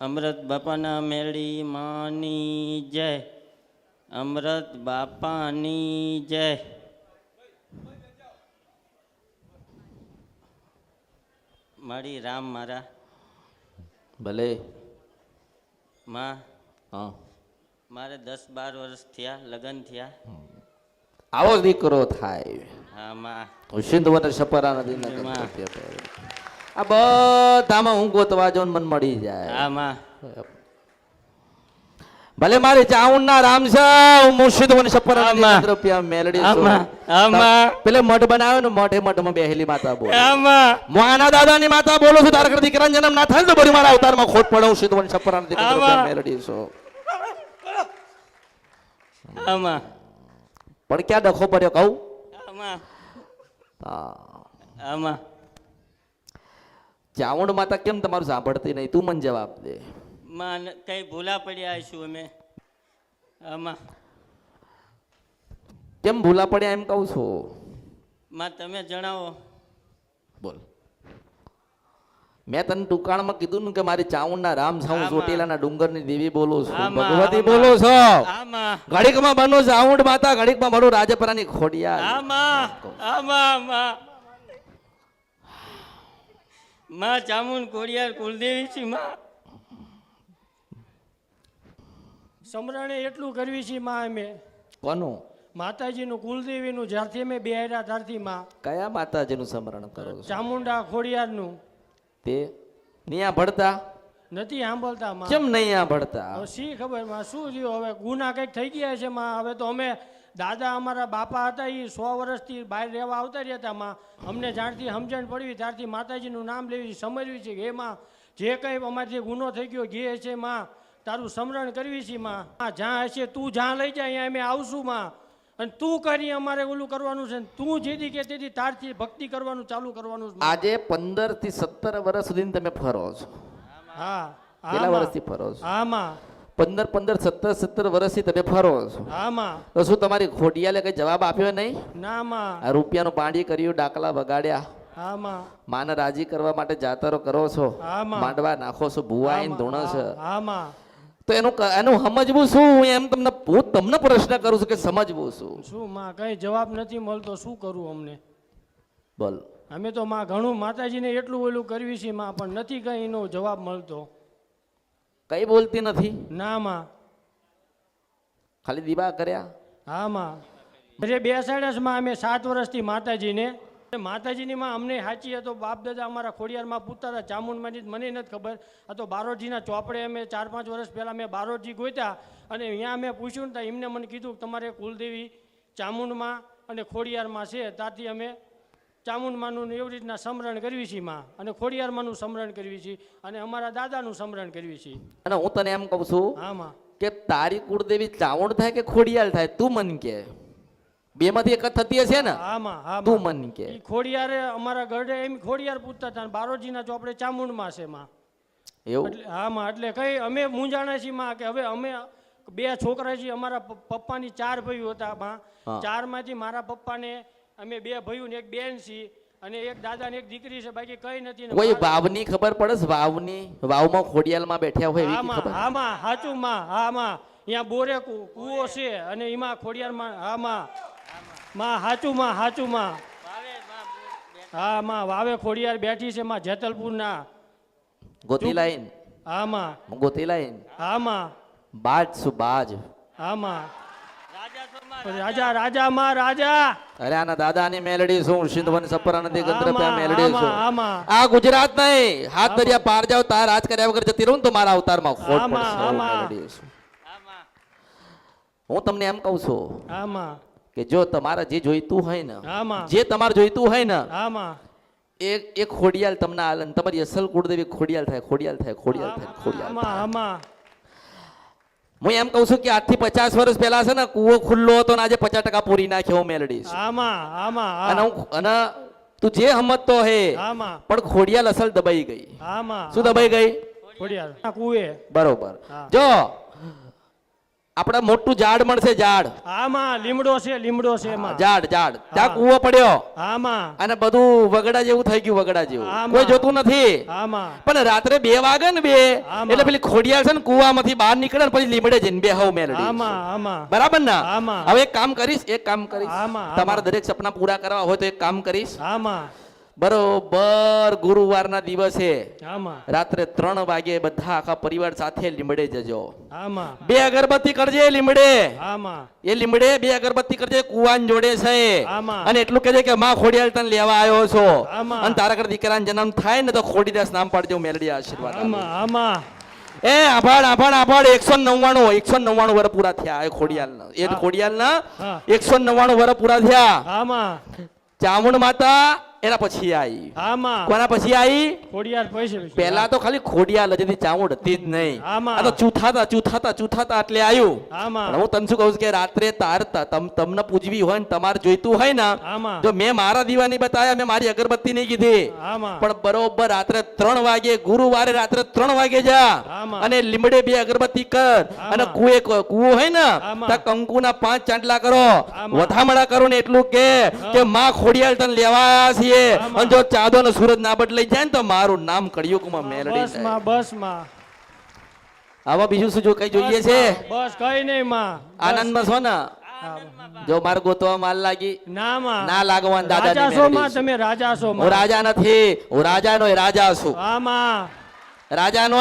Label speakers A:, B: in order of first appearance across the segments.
A: અમૃત બાપાના મેળી માની જય. અમૃત બાપાની જય. મારી રામ મારા.
B: ભલે.
A: માં.
B: હા.
A: મારે દસ બાર વર્ષ થયા લગ્ન થયા.
B: આવો દીકરો થાય.
A: હા માં.
B: હું સપરા નદીના
A: એમાં.
B: કંઠે પહેરું. આ બધામાં હું ગોતવા જાઉં મન મળી જાય.
A: આમાં.
B: ભલે મારી ના રામ હું મુર્શિદ વન સપરા રૂપિયા મેલડી. પેલે મઠ બનાવ્યો ને મઠે મઠમાં બેહેલી માતા બોલ. મોના દાદા ની માતા બોલો છું તારા દીકરા જન્મ ના થાય તો બધી મારા અવતારમાં ખોટ પડે હું સપરા નદીના
A: આમાં.
B: રૂપિયા મેલડી છો પણ ક્યાં ડખો પડ્યો કહું?
A: આમાં. માં
B: ચાવંડ માતા કેમ તમારું સાંભળતી નહીં? તું મને જવાબ દે.
A: માં કઈ ભૂલા પડ્યા છું અમે? આમાં.
B: કેમ ભૂલા પડ્યા એમ કહું છું?
A: માં તમે જણાવો.
B: બોલ. મેં તને ટુકાણમાં કીધું ને કે મારી ચાઉંડના રામ સાઉ. ચોટીલાના ડુંગરની દેવી બોલું છું ભગવતી. બોલું છો. ઘડીકમાં બનો ચાઉંડ માતા ઘડીકમાં બનો રાજપરાની ખોડિયા
A: આમાં આમાં. માં ચામુન ચામુંડ કોડિયાર કુલદેવી છે માં.
C: સમરણે એટલું કરવી છે માં અમે.
B: કોનું?
C: માતાજીનું કુલદેવીનું જ્યારથી અમે બેહાર્યા ત્યારથી માં.
B: કયા માતાજીનું સમરણ કરો
C: ચામુંડા ખોડિયારનું.
B: તે નિયા ભળતા
C: નથી સાંભળતા
B: કેમ નહીં આ ભળતા
C: હવે શી ખબરમાં શું થયું? હવે ગુના કંઈક થઈ ગયા છે માં. હવે તો અમે દાદા અમારા બાપા હતા એ સો વર્ષથી બહાર રહેવા આવતા રહ્યા હતા માં અમને જાણથી સમજણ પડવી ત્યારથી માતાજીનું નામ લેવી સમજવી છે કે એમાં જે કંઈ અમારથી ગુનો થઈ ગયો જે છે માં તારું સ્મરણ કરવી છે માં. હા, જ્યાં હશે તું જ્યાં લઈ જાય અહીંયા અમે આવશું માં. અને તું કરી અમારે ઓલું કરવાનું છે તું જેથી કે તેથી તારથી ભક્તિ કરવાનું ચાલુ કરવાનું છે.
B: આજે પંદરથી સત્તર વર્ષ સુધી તમે ફરો છો.
C: હા
B: કેટલા વર્ષથી ફરો છો?
C: આમાં
B: પંદર પંદર સત્તર સત્તર વર્ષથી તમે ફરો છો. તો શું તમારી ખોડિયાલે કઈ જવાબ આપ્યો નહીં?
C: નામાં.
B: આ રૂપિયાનું પાણી કર્યું ડાકલા વગાડ્યા. માને રાજી કરવા માટે જાતરો કરો છો. માંડવા નાખો છો ભુવાઈન ધૂણો છે. તો એનું એનું સમજવું શું? હું એમ તમને હું તમને પ્રશ્ન કરું છું કે સમજવું શું?
C: શું માં કઈ જવાબ નથી મળતો શું કરવું અમને?
B: બોલ.
C: અમે તો માં ઘણું માતાજીને એટલું ઓલું કરવી છે માં પણ નથી કઈ એનો જવાબ મળતો.
B: કઈ બોલતી નથી?
C: ના માં.
B: ખાલી દીવા કર્યા?
C: હા માં. જે બેસાડસમાં અમે સાત વર્ષથી માતાજીને. માતાજીની માં અમને સાચી હતો બાપ દાદા અમારા ખોડિયારમાં પૂછતા હતા ચામુંડમાંથી મને નથી ખબર. આ તો બારોટજીના ચોપડે અમે ચાર પાંચ વર્ષ પહેલાં મેં બારોટજી ગોત્યા અને અહીંયા અમે પૂછ્યું ને એમને મને કીધું તમારે કુલદેવી ચામુંડમાં અને ખોડિયારમાં છે ત્યાંથી અમે ચામુંડમાનું એવી રીતના સમરણ કરવી છીએ માં. અને ખોડિયારમાંનું સમરણ કરવી છીએ અને અમારા દાદાનું સમરણ કરવી છીએ
B: અને હું તને એમ કહું છું
C: હા માં.
B: કે તારી કુળદેવી ચાવણ થાય કે ખોડિયાર થાય તું મન કે? બે માંથી એક થતી હશે ને?
C: હા માં હા
B: તું મન કે.
C: ખોડિયારે અમારા ઘરે એમ ખોડિયાર પૂછતા હતા બારોજી બારોજીના ચોપડે ચામુંડમાં છે માં.
B: એવું?
C: એટલે હા માં એટલે કઈ અમે મૂંઝાણા છીએ માં કે હવે અમે બે છોકરા છીએ અમારા પપ્પાની ચાર ભાઈઓ હતા માં. ચારમાંથી મારા પપ્પાને અમે બે ભયું ને એક બેન છીએ અને એક દાદા ને એક દીકરી છે બાકી કઈ નથી ને
B: કોઈ વાવની ખબર પડે છે? વાવની વાવમાં ખોડિયાલમાં બેઠ્યા હોય એવી
C: હા
B: ખબર?
C: હા માં સાચું માં હા માં અહીંયા બોરે કૂવો છે અને એમાં ખોડિયારમાં હા માં માં સાચું માં હાચું માં હા માં વાવે ખોડિયાર બેઠી છે માં જેતલપુરના.
B: ગોતી લાઈન.
C: હા માં
B: ગોતી લાઈન.
C: હા માં
B: બાજ સુ બાજ?
C: હા માં
A: રાજા
C: રાજા માં રાજા.
B: અરે આના દાદાની મેલડી શું? સિંધવન સપરાનંદી ગંદ્રપ્યા મેલડી
C: આમાં.
B: આ ગુજરાત નહીં. હાથ દરિયા પાર જાવ તાર રાજ કર્યા વગર જતી રહું તો મારા અવતારમાં ખોટ પડશે. હું તમને એમ કહું છું
C: આમાં.
B: કે જો તમારે જે જોઈતું હોય ને જે તમારે જોઈતું હોય ને
C: આમાં.
B: એક એક ખોડિયાલ તમને આલન તમારી અસલ કુળદેવી ખોડિયાલ થાય ખોડિયાલ થાય ખોડિયાલ થાય ખોડિયાલ થાય. હું એમ કહું છું કે આજથી પચાસ વર્ષ પહેલા છે ને કુવો ખુલ્લો હતો ને આજે પચાસ ટકા પૂરી નાખ્યો હું મેલડી
C: આમાં આમાં
B: અને
C: હું
B: અને તું જે સમજતો હે
C: આમાં.
B: પણ ખોડિયાલ અસલ દબાઈ ગઈ.
C: આમાં
B: શું દબાઈ ગઈ?
C: કુએ
B: બરોબર. જો આપણે મોટું ઝાડ મળશે ઝાડ.
C: આમાં લીમડો છે લીમડો છે
B: ઝાડ ઝાડ. ત્યાં કુવો પડ્યો.
C: આમાં.
B: અને બધું વગડા જેવું થઈ ગયું વગડા જેવું. કોઈ જોતું નથી.
C: આમાં.
B: પણ રાત્રે બે વાગે ને બે. એટલે પેલી ખોડિયાર છે ને કુવામાંથી બહાર નીકળે ને પછી લીમડે જઈને બે હવ મેલડી
C: આમાં આમાં.
B: બરાબર ને. હવે એક કામ કરીશ એક કામ કરીશ. તમારા દરેક સપના પૂરા કરવા હોય તો એક કામ કરીશ.
C: આમાં.
B: બરોબર ગુરુવારના દિવસે રાત્રે ત્રણ વાગે બધા આખા પરિવાર સાથે લીમડે જજો. બે અગરબત્તી કરજે લીમડે. એ લીમડે બે અગરબત્તી કરજે કુવાન જોડે છે. અને એટલું કહેજે કે માં ખોડિયાલ તને લેવા આવ્યો છો. અને તારા ઘરે દીકરાનો જન્મ થાય ને તો ખોડીદાસ નામ પાડજો મેલડી આશીર્વાદ એ આભાર આભાર આભાર. એકસો નવ્વાણું એકસો નવ્વાણું વર પૂરા થયા એ ખોડિયાલ એ
C: હા.
B: ખોડિયાલ ના એકસો નવ્વાણું વર પૂરા થયા. ચામુંડ માતા એના પછી આવી કોના પછી આવી
C: ખોડિયાર
B: પહેલા તો ખાલી ખોડિયાર હતી ચામુંડ હતી જ નહીં. આ તો ચૂથાતા ચૂથાતા ચૂથાતા એટલે આવ્યું હું તને શું કહું છું કે રાત્રે તારતા તમ- તમને પૂજવી હોય ને તમારે જોઈતું હોય ને જો મેં મારા દીવા નહીં બતાવ્યા મેં મારી અગરબત્તી નહીં કીધી. પણ બરોબર રાત્રે ત્રણ વાગે ગુરુવારે રાત્રે ત્રણ વાગે જા. અને લીમડે બે અગરબત્તી કર. અને કુએ કુવો હોય ને. ત્યાં કંકુના પાંચ ચાંટલા કરો. વધામણા કરો ને એટલું કે કે માં ખોડિયાલ તને લેવા આવ્યા છીએ અને જો ચાંદો ને સૂરજ ના બદલાઈ જાય ને તો મારું નામ કળિયુગમાં મેલડી
C: બસમાં બસમાં
B: આવા બીજું શું જો કઈ જોઈએ છે?
C: બસ કઈ નહીં માં.
B: આનંદમાં છો ને? જો મારે ગોતવા માલ લાગી?
C: ના માં.
B: ના લાગવાન દાદાની
C: રાજા છો માં તમે રાજા છો
B: હું રાજા નથી હું રાજાનો રાજા છું.
C: આમાં
B: રાજાનો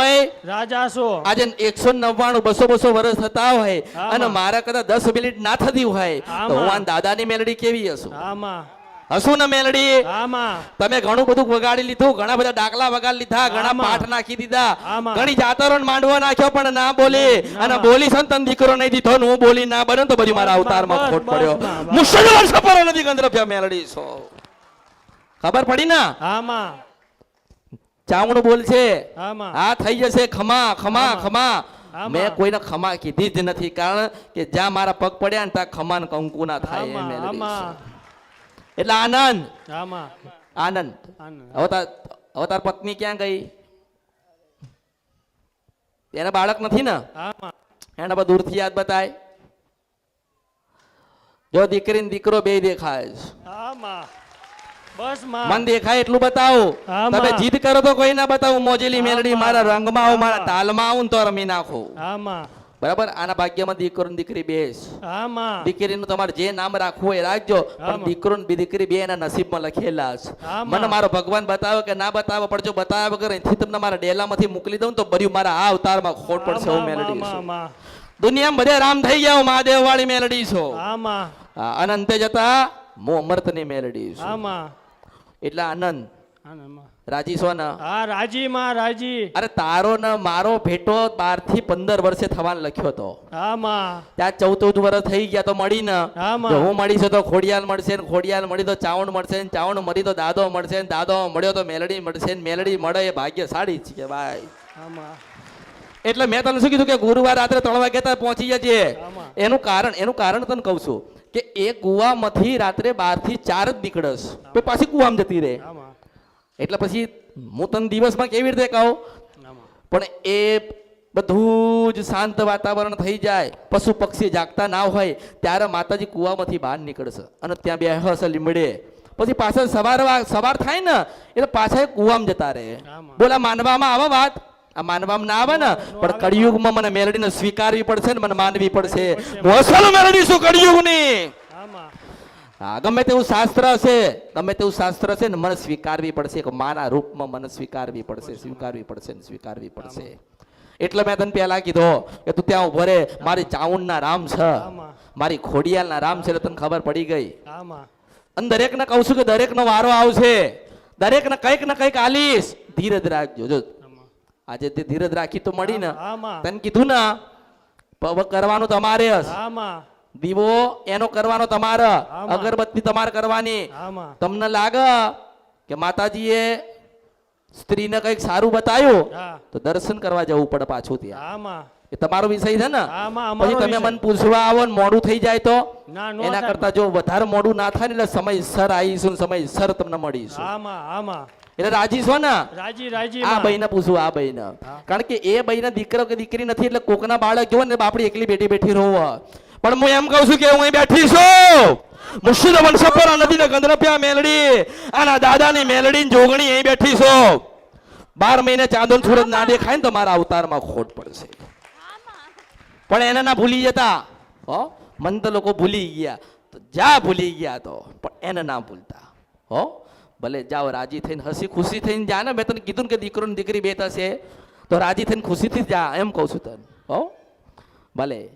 C: રાજા છો.
B: આજે એકસો નવ્વાણું બસો બસો વર્ષ થતા હોય અને મારા કદાચ દસ મિનિટ ના થતી હોય તો. હું આ દાદાની મેલડી કેવી હશું?
C: આમાં
B: હશું ને મેલડી તમે ઘણું બધું વગાડી લીધું ઘણા બધા ડાકલા વગાડી લીધા ઘણા. પાઠ નાખી દીધા. ઘણી જાતરો માંડવા નાખ્યો પણ ના બોલી. અને. બોલી સંતન દીકરો નહીં દીધો હું બોલી ના બને તો પછી મારા અવતારમાં ખોટ પડ્યો. મુસલમાન સફર નથી ગંદ્રફ્યા મેલડી છો ખબર પડી ના?
C: આમાં.
B: ચાવણું બોલ છે. આ થઈ જશે. ખમા ખમા ખમા. મેં કોઈને ખમા કીધી જ નથી. કારણ કે જ્યાં મારા પગ પડ્યા ને ત્યાં ખમા ને કંકુ ના થાય એ
C: આમાં
B: મેલડી છે.
C: આમાં
B: એટલે આનંદ. આનંદ. હવે તાર હવે તાર પત્ની ક્યાં ગઈ? એને બાળક નથી ને? એને હવે દૂરથી યાદ બતાય. જો દીકરી ને દીકરો બે દેખાય છે. મન દેખાય એટલું બતાવો. તમે જીદ કરો તો કોઈ ના બતાવું. મોજેલી મેલડી મારા રંગમાં આવું મારા તાલમાં આવું તો રમી નાખું. બરાબર? આના ભાગ્યમાં દીકરો ને દીકરી બે
C: આમાં.
B: દીકરીનું તમારે જે નામ રાખવું એ રાખજો પણ દીકરો ને દીકરી બે એના નસીબમાં લખેલા છે મને મારો ભગવાન બતાવે કે ના બતાવે પણ જો બતાવ્યા વગર અહીંથી તમને મારા ડેલામાંથી મોકલી દઉં તો બર્યું મારા આ અવતારમાં ખોટ પડશે હું મેલડી દુનિયામાં બધે રામ થઈ ગયા મહાદેવ વાળી મેલડી છો.
C: આમાં.
B: અનંતે જતા હું અમૃતની મેલડી છું.
C: આમાં.
B: એટલે આનંદ. રાજી છો ને?
C: હા રાજી માં રાજી.
B: અરે તારો ને મારો ભેટો બારથી પંદર વર્ષે થવાનો લખ્યો તો.
C: આમાં
B: ત્યાં ચૌદ ચૌદ વર્ષ થઈ ગયા તો મળી ને.
C: આમાં.
B: જો હું તો ખોડિયાલ મળશે ને ખોડિયાલ મળી તો ચાવણ મળશે ને ચાવણ મળી તો દાદો મળશે ને દાદો મળ્યો તો મેલડી મળશે ને મેલડી મળે એ ભાગ્યશાળી છે ભાઈ. એટલે મેં તને શું કીધું કે ગુરુવાર રાત્રે ત્રણ વાગે ત્યાં પહોંચી જજે. એનું કારણ એનું કારણ તને કહું છું કે એ કુવામાંથી રાત્રે બારથી ચાર જ નીકળશ. પછી પાછી કુવામાં જતી રહે. એટલે પછી હું તને દિવસમાં કેવી રીતે કહું? પણ એ બધું જ શાંત વાતાવરણ થઈ જાય પશુ પક્ષી જાગતા ના હોય ત્યારે માતાજી કુવામાંથી બહાર નીકળશે અને ત્યાં બે હશે લીમડે. પછી પાછળ સવાર સવાર થાય ને એટલે પાછા કૂવામાં જતા રહે. બોલા માનવામાં આવે વાત? આ માનવામાં ના આવે ને પણ કળિયુગમાં મને મેલડીને સ્વીકારવી પડશે ને મને માનવી પડશે. મેલડી છું કળિયુગની? હા ગમે તેવું શાસ્ત્ર હશે ગમે તેવું શાસ્ત્ર હશે ને મને સ્વીકારવી પડશે કે માના રૂપમાં મને સ્વીકારવી પડશે સ્વીકારવી પડશે ને સ્વીકારવી પડશે. એટલે મેં તને પહેલા કીધો કે તું ત્યાં ઊભો રે મારી ચાઉંડના રામ છે. મારી ખોડિયાલના રામ છે એટલે તને ખબર પડી ગઈ.
C: અને
B: અને દરેકને કહું છું કે દરેકનો વારો આવશે. દરેકને કંઈક ને કંઈક આલીશ. ધીરજ રાખજો. જો આજે તે ધીરજ રાખી તો મળી ને. તને કીધું ને કરવાનું તમારે જ. દીવો એનો કરવાનો તમારે અગરબત્તી તમારે કરવાની. તમને લાગે કે માતાજીએ સ્ત્રીને કંઈક સારું બતાવ્યું તો દર્શન કરવા જવું પડે પાછું ત્યાં. એ તમારો વિષય છે ને? પછી તમે મને પૂછવા આવો ને મોડું થઈ જાય તો? એના કરતા જો વધારે મોડું ના થાય ને એટલે સમયસર આવીશું સમય સમયસર તમને મળીશું. એટલે રાજી છો ને?
C: રાજી રાજી
B: આ
C: માં.
B: ભાઈને પૂછું આ ભાઈને કારણ કે એ ભાઈને દીકરો કે દીકરી નથી એટલે કોકના બાળક જોવો ને બાપડી એકલી બેઠી બેઠી રહો પણ હું એમ કહું છું કે હું અહીં બેઠી છું. મુર્શિદ વંશપરા નદીને ગંદરપ્યા મેલડી. આના દાદાની મેલડી જોગણી અહીં બેઠી છું. બાર મહિને ચાંદોન ના દેખાય ને તો મારા અવતારમાં ખોટ પડશે. પણ એને ના ભૂલી જતા. હો, મન તો લોકો ભૂલી ગયા. તો જા ભૂલી ગયા તો, પણ એને ના ભૂલતા. હો, ભલે જાઓ રાજી થઈને હસી ખુશી થઈને જા ને. મેં તને કીધું કે દીકરો દીકરી બે થશે. તો રાજી થઈને ખુશીથી જા, એમ કહું છું તને. હો, ભલે.